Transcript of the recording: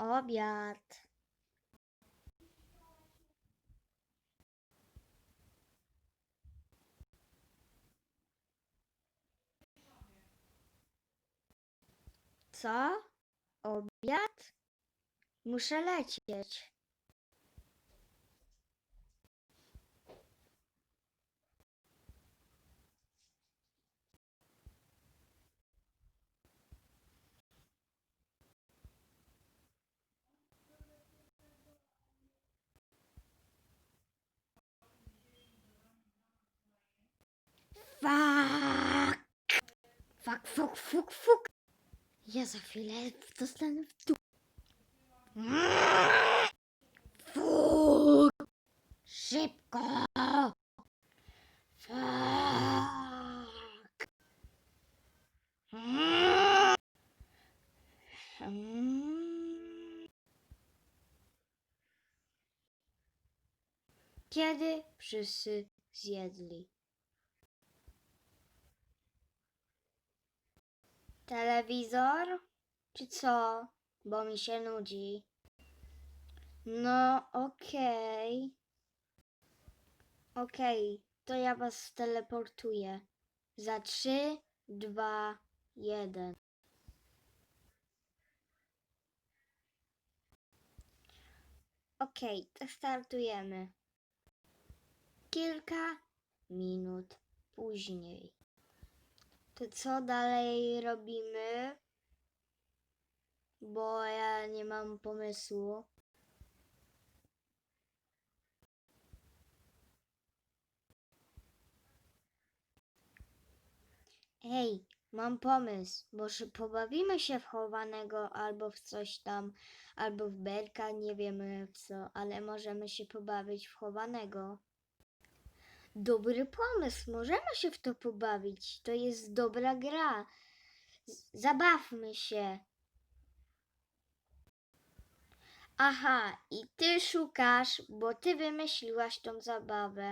Obiad. Co? Obiad? Muszę lecieć. Fuck, fuck, fuck! Ja za chwilę dostanę w dół. Fuck! Szybko! Fuck! Kiedy wszyscy zjedli? Telewizor? Czy co? Bo mi się nudzi. No, okej. Okej, to ja was teleportuję. Za trzy, dwa, jeden. Okej, to startujemy. Kilka minut później. To co dalej robimy? Bo ja nie mam pomysłu. Ej, mam pomysł. Może pobawimy się w chowanego albo w coś tam, albo w berka, nie wiemy w co, ale możemy się pobawić w chowanego. Dobry pomysł, możemy się w to pobawić. To jest dobra gra. Zabawmy się. Aha, i ty szukasz, bo ty wymyśliłaś tą zabawę.